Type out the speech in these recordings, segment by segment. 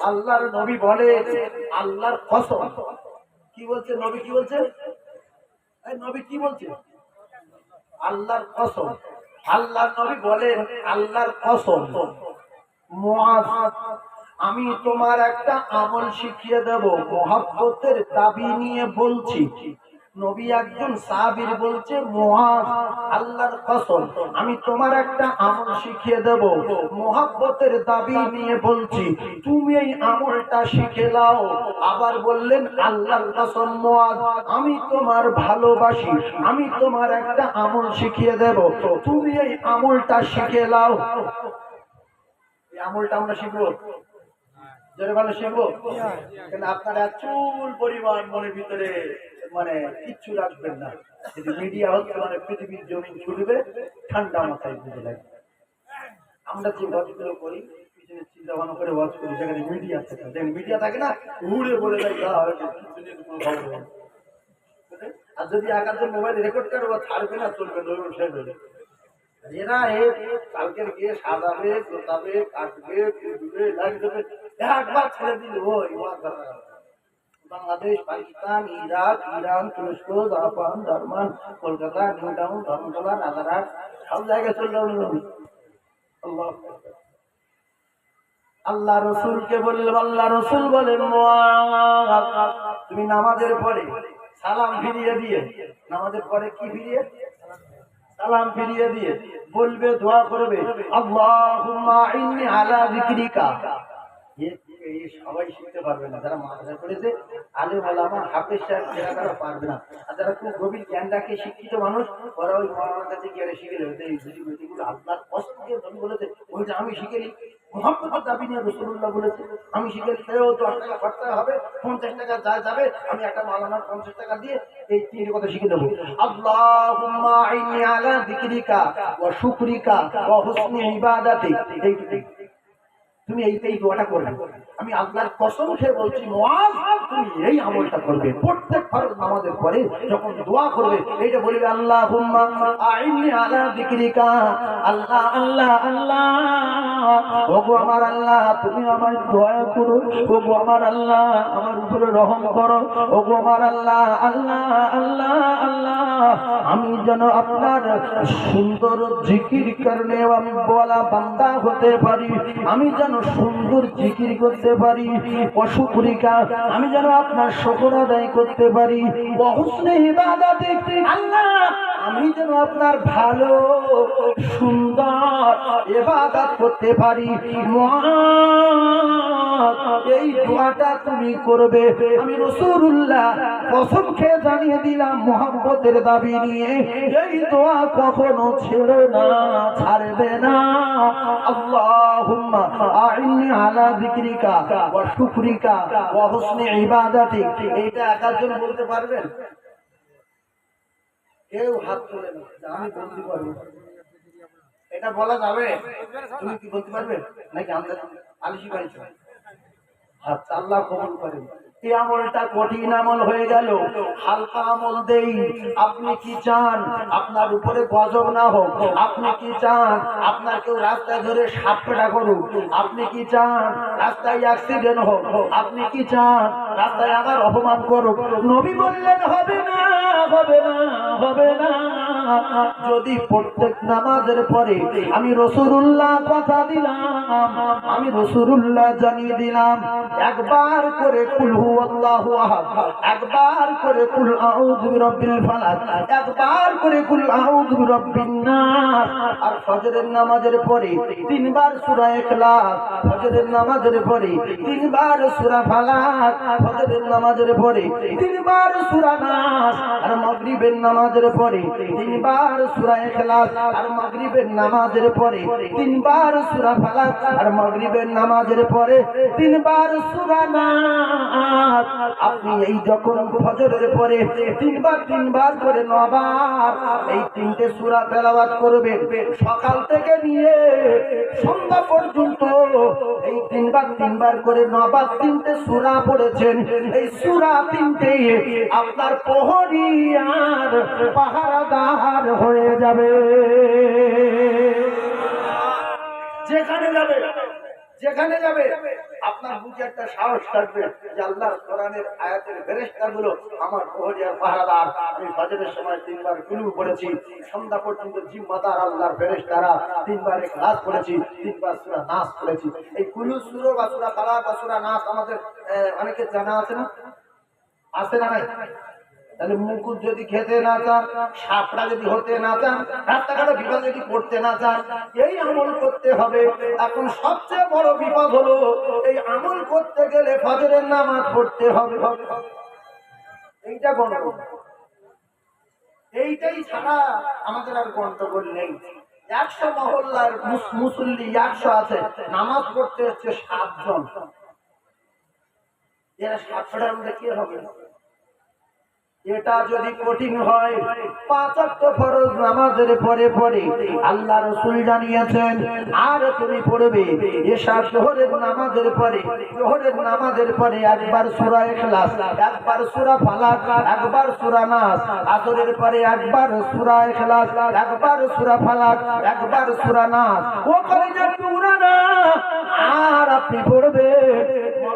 আল্লাহর নবী বলে আল্লাহর ফসল। কি বলছে নবী, কি বলছে? নবী কি বলছে? আল্লাহর ফসল। আল্লাহর নবী বলেন আল্লাহর ফসল। আমি তোমার একটা আমল শিখিয়ে দেব, মহাব্বতের দাবি নিয়ে বলছি। নবী একজন বলছে আল্লাহর আমি তোমার একটা আমল শিখিয়ে দেব। নিয়ে বলছি, তুমি এই আমলটা শিখে আবার বললেন, আল্লাহর আমি তোমার ভালোবাসি, আমি তোমার একটা আমল শিখিয়ে দেব। তুমি এই আমলটা শিখে নাও। এই আমলটা আমরা শিখব? জোরে ভালো শিখব কিন্তু আপনারা চুল পরিমাণ মনের ভিতরে মানে কিচ্ছু রাখবেন না। যদি মিডিয়া হচ্ছে মানে পৃথিবীর জমিন ছুটবে, ঠান্ডা মাথায় বুঝে লাগবে। আমরা যে ওয়াজগুলো করি চিন্তা ভাবনা করে ওয়াজ করি সেখানে মিডিয়া থাকে যেখানে মিডিয়া থাকে না, উড়ে বলে দেয় কোনো। আর যদি একান্ত মোবাইল রেকর্ড করে ও না, চলবে না ওই শেষ হয়ে। এরা এ, কালকের গিয়ে সাজাবে, গোতাবে, কুটবে লাগবে একবার ছেড়ে দিল, ওই। বাংলাদেশ, পাকিস্তান, ইরাক, ইরান, তুরস্ক, Japan, German, Kolkata New Town Dharmatala সব জায়গায় চলে যাবে আল্লাহ আল্লাহ রসুলকে বললেন, আল্লাহ রসুল বলেন তুমি নামাজের পরে সালাম ফিরিয়ে দিয়ে, নামাজের পরে কি ফিরিয়ে? সালাম ফিরিয়ে দিয়ে বলবে, দোয়া করবে ইন্নি আলা এই আমি শিখে নিই দাবি নিয়ে রসুল্লাহ বলেছে, আমি শিখে নিতেও দশ টাকা খরচা হবে, পঞ্চাশ টাকা যা যাবে, আমি একটা মালানার পঞ্চাশ টাকা দিয়ে এই তিনটে কথা শিখে দেবো আল্লাহ আলা ওয়া শুকরিকা ওয়া হুসনি এইটুকুই। তুমি এই এই দোয়াটা করবে। আমি আল্লাহর কসম খেয়ে বলছি তুমি এই আমলটা করবে। প্রত্যেক ফরজ নামাজের পরে যখন দোয়া করবে, এইটা বলবে আল্লাহ আল্লাহ আল্লাহ আল্লাহ। ওগো আমার আল্লাহ, তুমি আমার দয়া করো। ওগো আমার আল্লাহ, আমার উপরে রহম করো। ওগো আমার আল্লাহ আল্লাহ আল্লাহ আল্লাহ। আমি যেন আপনার সুন্দর জিকির কারণে আমি বলা বান্দা হতে পারি। আমি যেন সুন্দর জিকির করতে পারি। অসুপুরিকা আমি যেন আপনার শকর আদায় করতে পারি। বহু অহুসনে ইবাদতে আল্লাহ আমি যেন আপনার ভালো, সুন্দর এবাদত করতে পারি। এই দোয়াটা তুমি করবে। আমি রসুল্লাহ কসম খেয়ে জানিয়ে দিলাম মোহাম্মতের দাবি নিয়ে, এই দোয়া কখনো ছেড়ে না, ছাড়বে না। আল্লাহুম্মা আইনি আলা যিকরিকা ওয়া শুকরিকা ইবাদাতিক। এইটা একাজন বলতে পারবেন? কেউ হাত তোলে না আমি বলতে পারব এটা বলা যাবে? তুমি কি বলতে পারবে? নাকি আলিশি বাড়ি আচ্ছা আল্লাহ করেন। এই আমলটা কঠিন আমল হয়ে গেল। হালকা আমল দেই। আপনি কি চান? আপনার উপরে গজব না হোক। আপনি কি চান? আপনার কেউ রাস্তায় ধরে সাপটা করুক। আপনি কি চান? রাস্তায় অ্যাক্সিডেন্ট হোক। আপনি কি চান? রাস্তায় আবার অপমান করুক। নবী বললেন, হবে না। হবে না হবে না। যদি প্রত্যেক নামাজের পরে আমি রসুল্লাহ কথা দিলাম, আমি রসুল্লাহ জানিয়ে দিলাম, একবার করে কুল হু আল্লাহু একবার করে কুল আউযু বিরাব্বিল ফালাক, একবার করে কুল আউযু বিরাব্বিন নাস আর ফজরের নামাজের পরে তিনবার সূরা ইখলাস, ফজরের নামাজের পরে তিনবার সূরা ফালাক, ফজরের নামাজের পরে তিনবার সূরা নাস আর মাগরিবের নামাজের পরে তিনবার সূরা ইখলাস আর মাগরিবের নামাজের পরে তিনবার সূরা ফালাক আর মাগরিবের নামাজের পরে তিনবার সূরা নাস আপনি এই যখন ফজরের পরে তিনবার তিনবার করে নবার এই তিনটে সূরা তেলাওয়াত করবেন, সকাল থেকে নিয়ে সন্ধ্যা পর্যন্ত এই তিনবার তিনবার করে নবার তিনটে সূরা পড়েছেন। এই সূরা তিনটে আপনার প্রহরী পাহারাদার হয়ে যাবে। যেখানে যাবে যেখানে যাবে, আপনার বুকে একটা সাহস থাকবে যে আল্লাহর কোরআনের আয়াতের ফেরেশতা গুলো আমার প্রহরিয়ার পাহারাদার। আমি ফজরের সময় তিনবার কুলু পড়েছি, সন্ধ্যা পর্যন্ত জিম্মাদার আল্লাহর ফেরেশতারা তিনবার ক্লাস পড়েছি, তিনবার সূরা নাস পড়েছি। এই কুলু সূরা বা সূরা ফালাক বা সূরা নাস আমাদের অনেকের জানা আছে না? আছে না নাই? তাহলে মুকুট যদি খেতে না চান সাপড়া যদি হতে না চান, রাস্তাঘাটে বিপদ যদি পড়তে না চান, এই আমল করতে হবে। এখন সবচেয়ে বড় বিপদ হলো, এই আমল করতে গেলে ফজরের নামাজ পড়তে হবে। এইটা গন্ডগোল এইটাই ছাড়া আমাদের আর গন্ডগোল নেই। একশো মহল্লার মুস- মুসল্লি একশো আছে, নামাজ পড়তে হচ্ছে সাতজন। এরা সাতশোটার মধ্যে কি হবে? এটা যদি কঠিন হয়, পাঁচ ওয়াক্ত ফরজ নামাজের পরে পরে আল্লাহ রসুল জানিয়েছেন, আর তুমি পড়বে এশা জোহরের নামাজের পরে জোহরের নামাজের পরে একবার সুরা এখলাস একবার সুরা ফালাক, একবার সূরা নাস, আসরের পরে একবার সূরা ইখলাস, একবার সুরা ফালাক, একবার সূরা নাস। ও পুরানা, আর আপনি পড়বে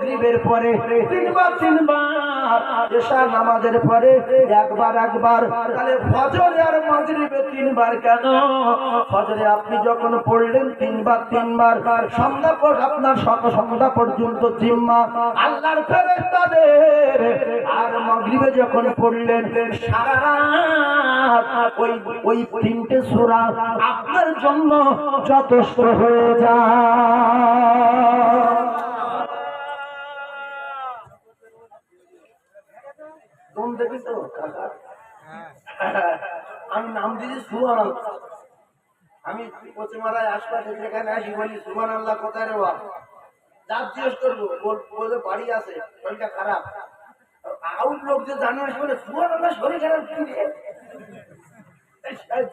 মাগরিবের পরে, তিনবার তিনবার এশা নামাজের পরে, একবার একবার, তাহলে ফজরে আর মাগরিবে তিনবার কেন? ফজরে আপনি যখন পড়লেন তিনবার তিনবার, সন্ধ্যা পর আপনার শত সন্ধ্যা পর্যন্ত জিম্মা, আল্লাহর ফেরেশতাদের। আর মাগরিবে যখন পড়লেন, সারা রাত ওই ওই তিনটে সূরা আপনার জন্য যথেষ্ট হয়ে যায় দম দেখিস তো কাকা আমি নাম দিয়েছি আল্লাহ আমি পশ্চিমারায় আশপাশে যেখানে আসি বলি সুহান আল্লাহ কোথায় রে বাপ? যার জিজ্ঞেস করব, বলে বাড়ি আছে, শরীরটা খারাপ। আউট লোক যে জানে বলে সুহান আল্লাহ শরীর খারাপ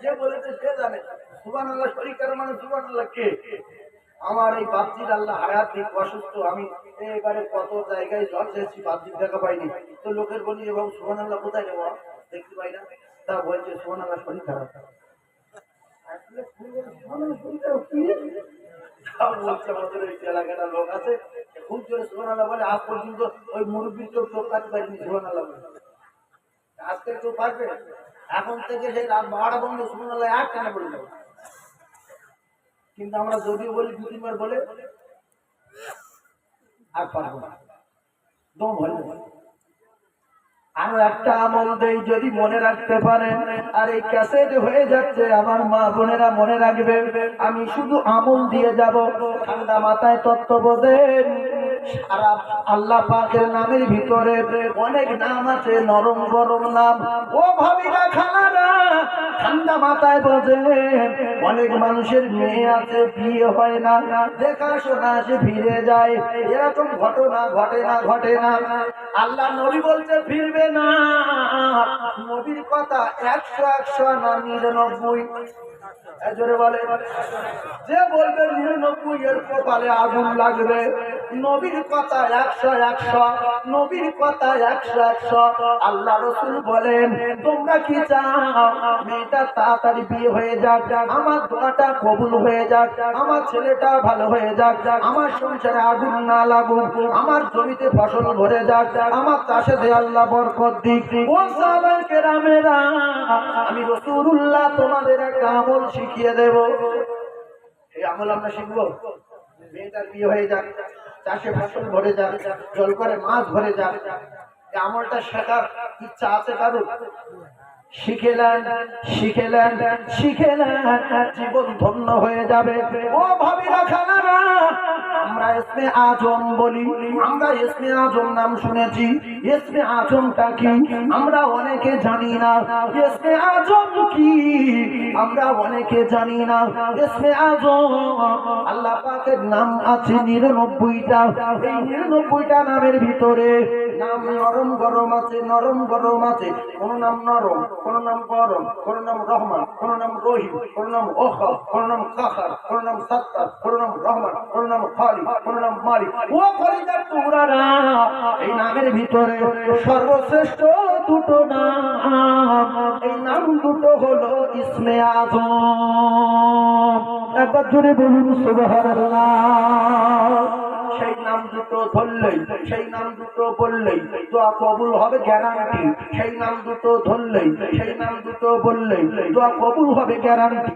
যে বলেছে, সে জানে। সুহান আল্লাহ শরীর খারাপ মানে সুহান আল্লাহ কে? আমার এই বাপজির আল্লাহ হায়াত দিক অসুস্থ। আমি এবারে কত জায়গায় জল চেয়েছি দেখা পাইনি। তো লোকের বলি এবং সুহান আল্লাহ কোথায় দেখতে পাই না। তা বলছে আল্লাহ শরীর খারাপ। লোক আছে খুব জোরে বলে, আজ পর্যন্ত ওই চোখ বলে। আজকে এখন থেকে সেই কেন বলে যাবে কিন্তু আমরা যদিও বলি, দু তিনবার বলে, আর পারব না। দম হয়ে। আরও একটা আমল দেই যদি মনে রাখতে পারেন। আর এই ক্যাসেট হয়ে যাচ্ছে, আমার মা বোনেরা মনে রাখবেন, আমি শুধু আমল দিয়ে যাব। ঠান্ডা মাথায় তত্ত্ব বোধেন সারা আল্লাহ পাকের নামের ভিতরে অনেক নাম আছে, নরম গরম নাম। ও ভাবিরা, খালারা, ঠান্ডা মাথায় বোঝেন, অনেক মানুষের মেয়ে আছে, বিয়ে হয় না। দেখাশোনা সে ফিরে যায়, এরকম ঘটনা ঘটে না ঘটে না। আল্লাহ নবী বলতে ফিরবে না। নবীর কথা একশো একশো না, নিরানব্বই। বলে। যে বলবে নিরানব্বই এর কপালে আগুন লাগবে। নবীর কথা একশো একশো, নবীর কথা একশো একশো। আল্লাহ রসুল বলেন, তোমরা কি চাও? মেয়েটা তাড়াতাড়ি বিয়ে হয়ে যাক। আমার দোয়াটা কবুল হয়ে যাক। আমার ছেলেটা ভালো হয়ে যাক। আমার সংসারে আগুন না লাগুক। আমার জমিতে ফসল ভরে যাক। আমার চাষে দে আল্লাহ বরকত দিক। ও সাহাবায়ে রামেরা আমি রসুল্লাহ তোমাদের একটা শিখিয়ে দেব। এই আমল আমরা শিখব। মেয়েটার বিয়ে হয়ে যাক, চাষে ফসল ভরে যাক, জল করে মাছ ভরে যাক। এই আমলটা শেখার ইচ্ছা আছে কারও শিখেলেন শিখেলেন শিখেলেন জীবন ধন্য হয়ে যাবে। ও ভাবি রাখা খানারা আমরা ইসমে আজম বলি, আমরা ইসমে আজম নাম শুনেছি। ইসমে আজমটা কি? আমরা অনেকে জানি না। ইসমে আজম কি? আমরা অনেকে জানি না। ইসমে আজম, আল্লাহ পাকের নাম আছে নিরানব্বইটা। এই নিরানব্বইটা নামের ভিতরে নাম নরম গরম আছে, নরম গরম আছে। কোন নাম নরম, কোন নাম গরম, কোন নাম রহমান, কোন নাম রহিম, কোন নাম ওখা, কোন নাম কাহার কোন নাম সত্তার, কোন নাম রহমান, কোন নাম খালি এই নামের ভিতরে সর্বশ্রেষ্ঠ দুটো নাম। এই নাম দুটো হলো ইসমে একবার জোরে বলুন, সুবহানাল্লাহ। সেই নাম দুটো ধরলেই, সেই নাম দুটো বললেই দোয়া কবুল হবে গ্যারান্টি সেই নাম দুটো ধরলেই, সেই নাম দুটো বললেই দোয়া কবুল হবে গ্যারান্টি